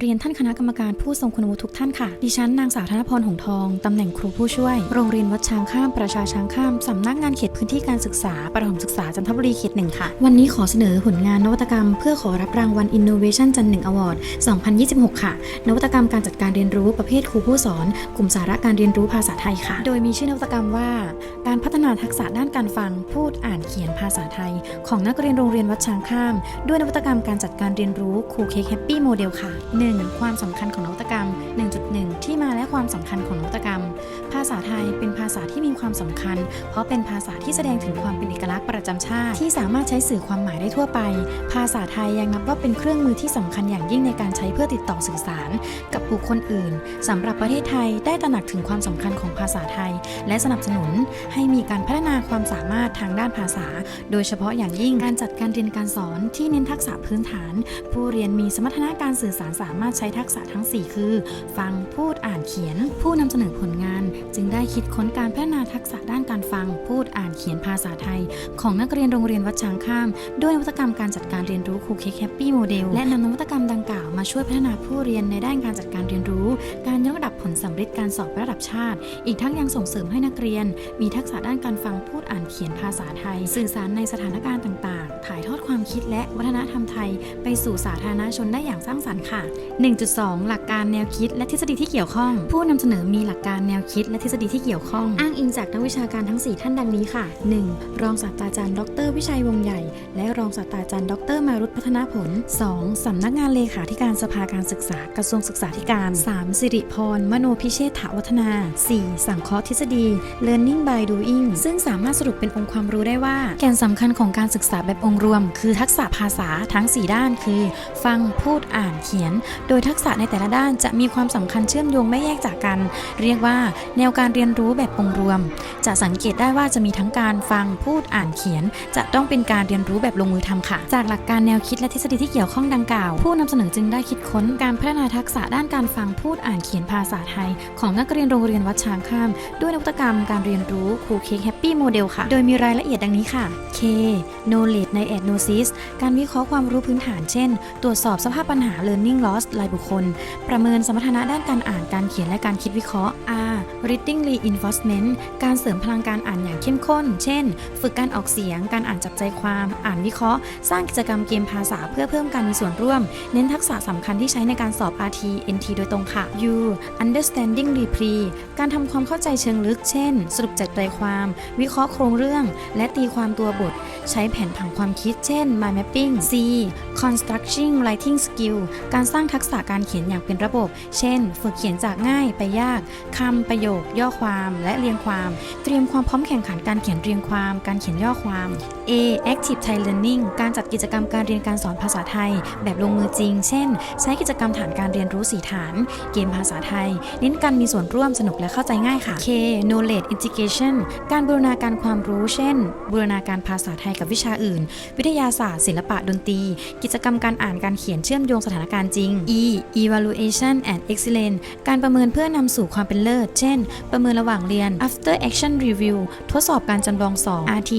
เรียนท่านคณะกรรมการผู้ทรงคุณวุฒิทุกท่านค่ะ ดิฉันนางสาวธนพรหงทอง ตำแหน่งครูผู้ช่วย โรงเรียนวัดช้างข้าม ประชาช้างข้าม สำนักงานเขตพื้นที่การศึกษา ประถมศึกษาจันทบุรีเขตหนึ่งค่ะ วันนี้ขอเสนอผลงานนวัตกรรม เพื่อขอรับรางวัล Innovation จันหนึ่งอวอร์ด 2026 ค่ะ นวัตกรรมการจัดการเรียนรู้ประเภทครูผู้สอน กลุ่มสาระการเรียนรู้ภาษาไทยค่ะ โดยมีชื่อนวัตกรรมว่า การพัฒนาทักษะด้านการฟัง พูด อ่าน เขียนภาษาไทย ของนักเรียนโรงเรียนวัดช้างข้าม ด้วยนวัตกรรมการจัดการเรียนรู้ครูเค้กแฮปปี้โมเดลค่ะ 1. ความสำคัญของนวัตกรรม 1.1 ที่มาและความสำคัญของนวัตกรรมาษาไทยเป็นภาษาที่มีความสำคัญ เพราะเป็นภาษาที่แสดงถึงความเป็นเอกลักษณ์ประจำชาติ ที่สามารถใช้สื่อความหมายได้ทั่วไป ภาษาไทยยังนับว่าเป็นเครื่องมือที่สำคัญอย่างยิ่งในการใช้เพื่อติดต่อสื่อสาร กับบุคคลอื่นสำหรับประเทศไทยได้ตระหนักถึงความสำคัญของภาษาไทย และสนับสนุนให้มีการพัฒนาความสามารถทางด้านภาษา โดยเฉพาะอย่างยิ่งการจัดการเรียนการสอนที่เน้นทักษะพื้นฐาน ผู้เรียนมีสมรรถนะการสื่อสารสามารถใช้ทักษะทั้ง 4 คือ ฟังพูดอ่านเขียน ผู้นำเสนอผลงานจึงได้คิดค้นการพัฒนาทักษะด้านการฟัง พูดอ่านเขียนภาษาไทย ของนักเรียนโรงเรียนวัดช้างข้าม ด้วยนวัตกรรมการจัดการเรียนรู้ครูเคแฮปปี้โมเดลและนำนวัตกรรมดังกล่าวมาช่วยพัฒนาผู้เรียนในด้านการจัดการเรียนรู้ การยกระดับผลสำเร็จการสอบระดับชาติ อีกทั้งยังส่งเสริมให้นักเรียน มีทักษะด้านการฟังพูดอ่านเขียนภาษาไทย สื่อสารในสถานการณ์ต่างๆ ถ่ายทอดความคิดและวัฒนธรรมไทย ไปสู่สาธารณชนได้อย่างสร้างสรรค์ค่ะ 1.2 หลักการแนวคิดและทฤษฎีที่เกี่ยวข้อง ผู้นำเสนอมีหลักการแนวคิดและทฤษฎีที่เกี่ยวข้อง อ้างอิงจากนักวิชาการทั้ง 4 ท่านดังนี้ค่ะ 1. รองศาสตราจารย์ ดร วิชัยวงใหญ่ และรองศาสตราจารย์ ดร มารุตพัฒนาผล 2. สำนักงานเลขาธิการสภาการศึกษากระทรวงศึกษาธิการ 3. สิริพร มโนพิเชษฐวัฒนา 4. สังเคราะห์ทฤษฎี learning by doing ซึ่งสามารถสรุปเป็นองค์ความรู้ได้ว่า แกนสำคัญของการศึกษาแบบองค์รวม คือทักษะภาษาทั้ง 4 ด้าน คือ ฟังพูดอ่านเขียน โดยทักษะในแต่ละด้านจะมีความสำคัญเชื่อมโยงไม่แยกจากกัน เรียกว่าแนวการเรียนรู้แบบองค์รวม จะสังเกตได้ว่าจะมีทั้งการฟังพูดอ่านเขียน จะต้องเป็นการเรียนรู้แบบลงมือทำค่ะ จากหลักการแนวคิดและทฤษฎีที่เกี่ยวข้องดังกล่าว ผู้นำเสนอจึงได้คิดค้นการพัฒนาทักษะด้านการฟังพูดอ่านเขียนภาษาไทย ของนักเรียนโรงเรียนวัดช้างข้าม ด้วยนวัตกรรมการเรียนรู้ครูเค้กแฮปปี้โมเดลค่ะ โดยมีรายละเอียดดังนี้ค่ะ K knowledge ใน agnosis การวิเคราะห์ความรู้พื้นฐานเช่น ตรวจสอบสภาพปัญหา learning loss รายบุคคล ประเมินสมรรถนะด้านการอ่านการเขียนและการคิดวิเคราะห์ R reading reinforcement การเสริมพลังการอ่านอย่างเข้มข้น เช่น ฝึกการออกเสียง การอ่านจับใจความ อ่านวิเคราะห์ สร้างกิจกรรมเกมภาษาเพื่อเพิ่มการมีส่วนร่วม เน้นทักษะสำคัญที่ใช้ในการสอบ RT NT โดยตรงค่ะ U understanding reply การทำความเข้าใจเชิงลึก เช่น สรุปจัดใจความ วิเคราะห์โครงเรื่อง และตีความตัวบท ใช้แผนผังความคิด เช่น mind mapping C constructing writing skill การสร้างทักษะการเขียนอย่างเป็นระบบ เช่น ฝึกเขียนจากง่ายไปยากคำประโยคย่อความ และเรียงความ เตรียมความพร้อมแข่งขันการเขียนเรียงความ การเขียนย่อความ A active Thai learning การจัดกิจกรรมการเรียนการสอนภาษาไทย แบบลงมือจริง เช่น ใช้กิจกรรมฐานการเรียนรู้สีฐาน เกมภาษาไทย เน้นการมีส่วนร่วมสนุกและเข้าใจง่ายค่ะ K knowledge integration การบูรณาการความรู้ เช่น บูรณาการภาษาไทยกับวิชาอื่น วิทยาศาสตร์ ศิลปะดนตรี กิจกรรมการอ่านการเขียนเชื่อมโยงสถานการณ์จริง E evaluation and excellence การประเมินเพื่อนำสู่ความเป็นเลิศ เช่นประเมินระหว่างเรียน after action review ทดสอบการจำลองสอบ RT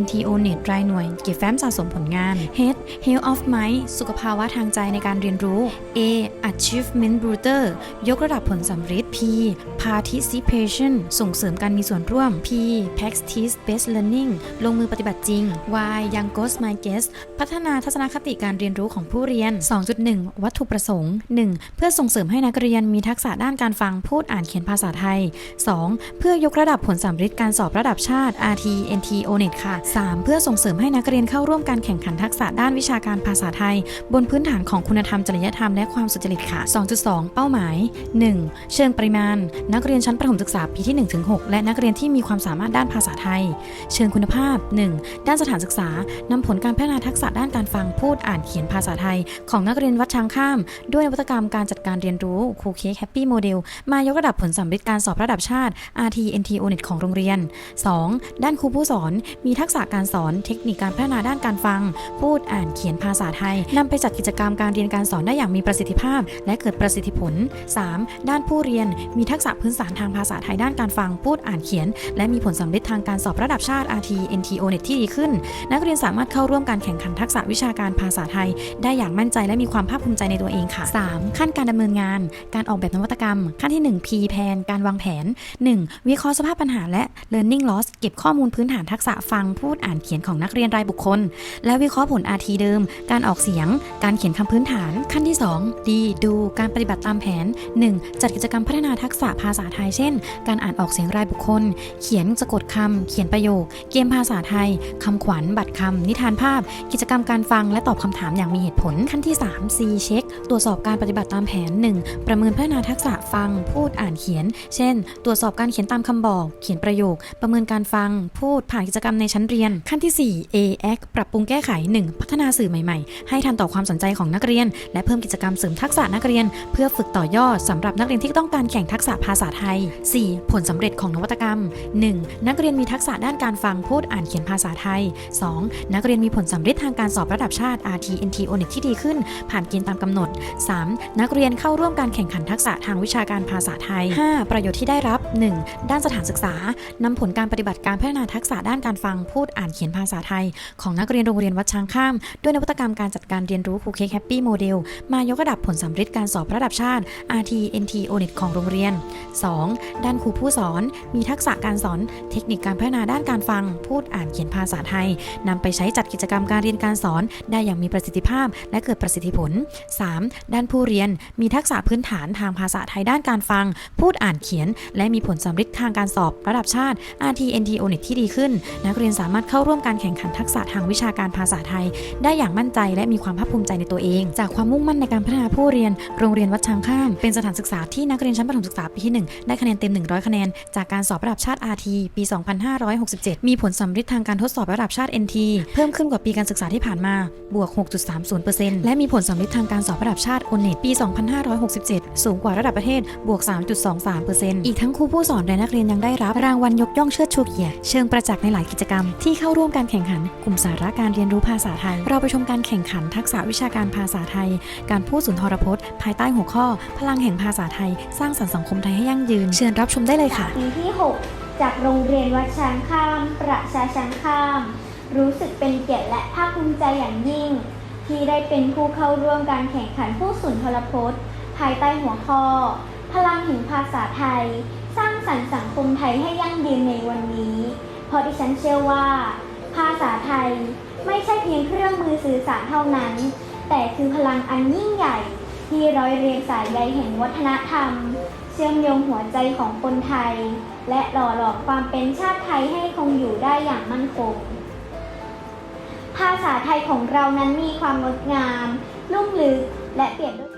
NTO net รายหน่วย เก็บแฟ้มสะสมผลงาน H health of mind สุขภาวะทางใจในการเรียนรู้ A achievement booster ยกระดับผลสำเร็จ P participation ส่งเสริมการมีส่วนร่วม P practice based learning ลงมือปฏิบัติจริง Y young goes my guest พัฒนาทัศนคติการเรียนรู้ของผู้เรียน 2.1 วัตถุประสงค์ 1. เพื่อส่งเสริมให้นักเรียนมีทักษะด้านการฟังพูดอ่านเขียนภาษาไทย 2. เพื่อยกระดับผลสำเร็จการสอบระดับชาติ RT NT ONET ค่ะ 3. เพื่อส่งเสริมให้นักเรียนเข้าร่วมการแข่งขันทักษะด้านวิชาการภาษาไทย บนพื้นฐานของคุณธรรมจริยธรรมและความสุจริตค่ะ 2.2 เป้าหมาย 1. เชิงปริมาณ นักเรียนชั้นประถมศึกษาปีที่ 1-6 และนักเรียนที่มีความสามารถด้านภาษาไทย เชิงคุณภาพ 1. ด้านสถานศึกษานำผลการพัฒนาทักษะด้านการฟังพูดอ่านเขียนภาษาไทย ของนักเรียนวัดช้างข้าม ด้วยนวัตกรรมการจัดการเรียนรู้ครูเค้กแฮปปี้โมเดลมายกระดับผลสำเร็จการสอนอบระดับชาติ RT NT ONET ของโรงเรียน 2. ด้านครูผู้สอน มีทักษะการสอน เทคนิคการพัฒนาด้านการฟัง พูดอ่านเขียนภาษาไทยนำไปจัดกิจกรรมการเรียนการสอนได้อย่างมีประสิทธิภาพ และเกิดประสิทธิผล 3. ด้านผู้เรียน มีทักษะพื้นฐานทางภาษาไทยด้านการฟัง พูดอ่านเขียน และมีผลสำเร็จทางการสอบระดับชาติ RT NT ONET ที่ดีขึ้น นักเรียนสามารถเข้าร่วมการแข่งขันทักษะวิชาการภาษาไทย ได้อย่างมั่นใจและมีความภาคภูมิใจในตัวเองค่ะ 3. ขั้นการดำเนินงาน การออกแบบนวัตกรรม ขั้นที่ 1 P แผนการวางแผน 1. วิเคราะห์สภาพปัญหาและ learning loss เก็บข้อมูลพื้นฐานทักษะฟังพูดอ่านเขียนของนักเรียนรายบุคคล และวิเคราะห์ผล RT เดิม การออกเสียง การเขียนคำพื้นฐาน ขั้นที่2 D ดูการปฏิบัติตามแผน 1. จัดกิจกรรมพัฒนาทักษะภาษาไทยเช่น การอ่านออกเสียงรายบุคคล เขียนสะกดคำเขียนประโยค เกมภาษาไทยคำขวัญบัตรคำนิทานภาพ กิจกรรมการฟังและตอบคำถามอย่างมีเหตุผลขั้นที่ 3 C เช็คตรวจสอบการปฏิบัติตามแผน 1. ประเมินพัฒนาทักษะฟัง พูดอ่านเขียน เช่นตรวจสอบการเขียนตามคำบอก เขียนประโยค ประเมินการฟัง พูดผ่านกิจกรรมในชั้นเรียน ขั้นที่ 4 A X ปรับปรุงแก้ไข 1. พัฒนาสื่อใหม่ๆ ให้ทันต่อความสนใจของนักเรียน และเพิ่มกิจกรรมเสริมทักษะนักเรียน เพื่อฝึกต่อยอดสำหรับนักเรียนที่ต้องการแข่งทักษะภาษาไทย 4. ผลสำเร็จของนวัตกรรม 1. นักเรียนมีทักษะด้านการฟังพูดอ่านเขียนภาษาไทย 2. นักเรียนมีผลสำเร็จทางการสอบระดับชาติ RT NT ONET ที่ดีขึ้น ผ่านเกณฑ์ตามกำหนด 3. นักเรียนเข้าร่วมการแข่งขันทักษะทางวิชาการภาษาไทย 5. ประโยชน์ที่ได้รับ 1. ด้านสถานศึกษานำผลการปฏิบัติการพัฒนาทักษะด้านการฟังพูดอ่านเขียนภาษาไทย ของนักเรียนโรงเรียนวัดช้างข้าม ด้วยนวัตกรรมการจัดการเรียนรู้ครูเค้กแฮปปี้โมเดลมายกระดับผลสำเร็จการสอบระดับชาติ RT NT ONET ของโรงเรียน 2. ด้านครูผู้สอน มีทักษะการสอน เทคนิคการพัฒนาด้านการฟัง พูดอ่านเขียนภาษาไทยนำไปใช้จัดกิจกรรมการเรียนการสอน ได้อย่างมีประสิทธิภาพ และเกิดประสิทธิผล 3. ด้านผู้เรียนมีทักษะพื้นฐานทางภาษาไทยด้านการฟัง พูดอ่านเขียนและมีผลสำเร็จทางการสอบระดับชาติ RT NT ONET ที่ดีขึ้น นักเรียนสามารถเข้าร่วมการแข่งขันทักษะทางวิชาการภาษาไทย ได้อย่างมั่นใจและมีความภาคภูมิใจในตัวเอง จากความมุ่งมั่นในการพัฒนาผู้เรียน โรงเรียนวัดช้างข้าม เป็นสถานศึกษาที่นักเรียนชั้นประถมศึกษาปีที่ 1 ได้คะแนนเต็ม 100 คะแนน จากการสอบระดับชาติ RT ปี 2567 มีผลสำเร็จทางการทดสอบระดับชาติ NT เพิ่มขึ้นกว่าปีการศึกษาที่ผ่านมา บวก 6.30%และมีผลสำเร็จทางการสอบระดับชาติ ONET ปี 2567 สูงกว่าระดับประเทศ บวก 3.23%อีกทั้งครูผู้สอนและนักเรียนยังได้รับ รางวัลยกย่องเชิดชูเกียรติเชิงประจักษ์ในหลายกิจกรรม ที่เข้าร่วมการแข่งขัน กลุ่มสาระการเรียนรู้ภาษาไทย เราไปชมการแข่งขันทักษะวิชาการภาษาไทย การพูดสุนทรพจน์ ภายใต้หัวข้อ พลังแห่งภาษาไทย สร้างสรรค์สังคมไทยให้ยั่งยืน เชิญรับชมได้เลยค่ะ ปีที่ 6 จากโรงเรียนวัดช้างข้าม ประชาช้างข้าม รู้สึกเป็นเกียรติและภาคภูมิใจอย่างยิ่ง ที่ได้เป็นผู้เข้าร่วมการแข่งขันผู้สุนทรพจน์ ภายใต้หัวข้อ พลังแห่งภาษาไทย สร้างสรรค์สังคมไทยให้ยั่งยืนในวันนี้ เพราะดิฉันเชื่อว่า ภาษาไทยไม่ใช่เพียงเครื่องมือสื่อสารเท่านั้น แต่คือพลังอันยิ่งใหญ่ ที่ร้อยเรียงสายใยแห่งวัฒนธรรม เชื่อมโยงหัวใจของคนไทย และหล่อหลอมความเป็นชาติไทยให้คงอยู่ได้อย่างมั่นคงภาษาไทยของเรานั้นมีความงดงาม ลุ่มลึก และเปรียบด้วย